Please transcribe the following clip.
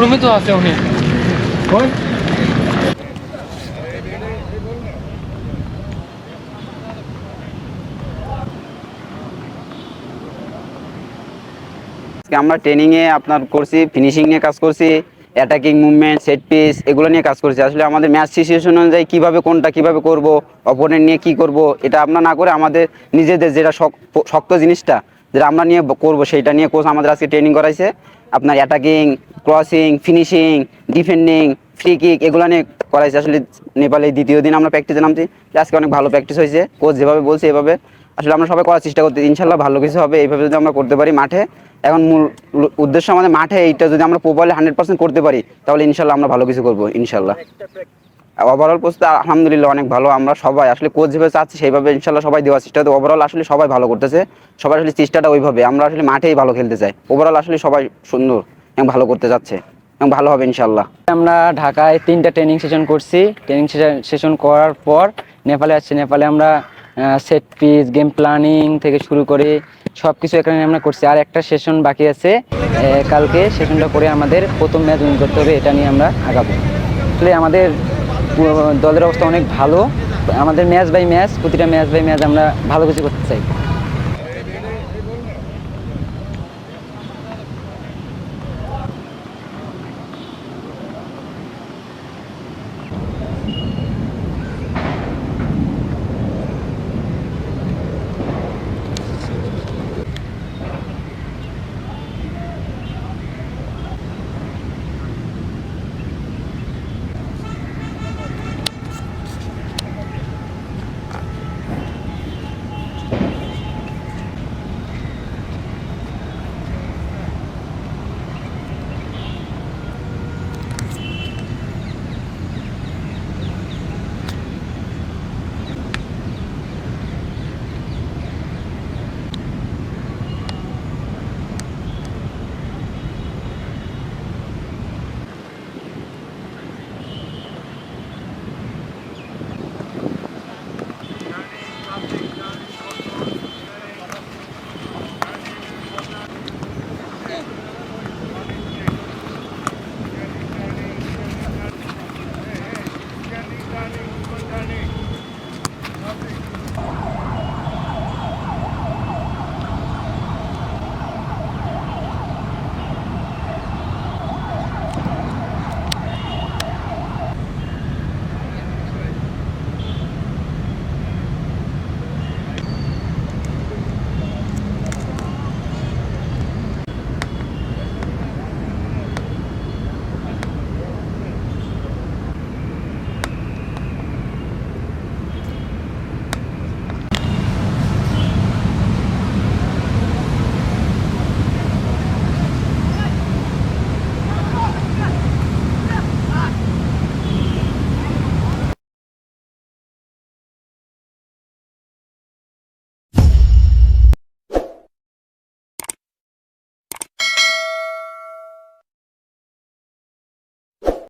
রুমে তো আছে উনি। আজকে আমরা ট্রেনিংয়ে আপনার করছি ফিনিশিং নিয়ে কাজ করছি অ্যাটাকিং মুভমেন্ট সেট পিস এগুলো নিয়ে কাজ করছি। আসলে আমাদের ম্যাচ সিচুয়েশন অনুযায়ী কীভাবে কোনটা কীভাবে করব অপোনেন্ট নিয়ে কি করব এটা আমরা না করে আমাদের নিজেদের যেটা শক- শক্ত জিনিসটা যেটা আমরা নিয়ে করব সেইটা নিয়ে কোচ আমাদের আজকে ট্রেনিং করাইছে। আপনার attacking crossing finishing defending free kick এগুলো নিয়ে করাইছে আসলে নেপালে দ্বিতীয় দিন আমরা প্র্যাকটিসে নামছি। আজকে অনেক ভালো প্র্যাকটিস হয়েছে কোচ যেভাবে বলছে এভাবে। আসলে আমরা সবাই করার চেষ্টা করতে ইনশাল্লাহ ভালো কিছু হবে, এইভাবে যদি আমরা করতে পারি মাঠে। এখন মূল উদ্দেশ্য আমাদের মাঠে এইটা যদি আমরা প্রপারলি হান্ড্রেড পার্সেন্ট করতে পারি, তাহলে ইনশাল্লাহ আমরা ভালো কিছু করব, ইনশাল্লাহ। ওভারঅল প্রস্তুতি আলহামদুলিল্লাহ অনেক ভালো। আমরা সবাই আসলে কোচ যেভাবে চাচ্ছি, সেইভাবে ইনশাল্লাহ সবাই দেওয়ার চেষ্টা তো ওভারঅল আসলে সবাই ভালো করতেছে। সবাই আসলে চেষ্টাটা ওইভাবে। আমরা আসলে মাঠেই ভালো খেলতে চাই। ওভারঅল আসলে সবাই সুন্দর এবং ভালো করতে যাচ্ছে এবং ভালো হবে ইনশাল্লাহ আমরা ঢাকায় তিনটা ট্রেনিং সেশন করছি। ট্রেনিং সেশন করার পর নেপালে আসছি নেপালে আমরা সেট পিস গেম প্ল্যানিং থেকে শুরু করে সব কিছু এখানে আমরা করছি। আর একটা সেশন বাকি আছে। কালকে সেশনটা করে আমাদের প্রথম ম্যাচ উইন করতে হবে। এটা নিয়ে আমরা আগাবো। আসলে আমাদের দলের অবস্থা অনেক ভালো। আমাদের ম্যাচ বাই ম্যাচ প্রতিটা ম্যাচ বাই ম্যাচ আমরা ভালো কিছু করতে চাই।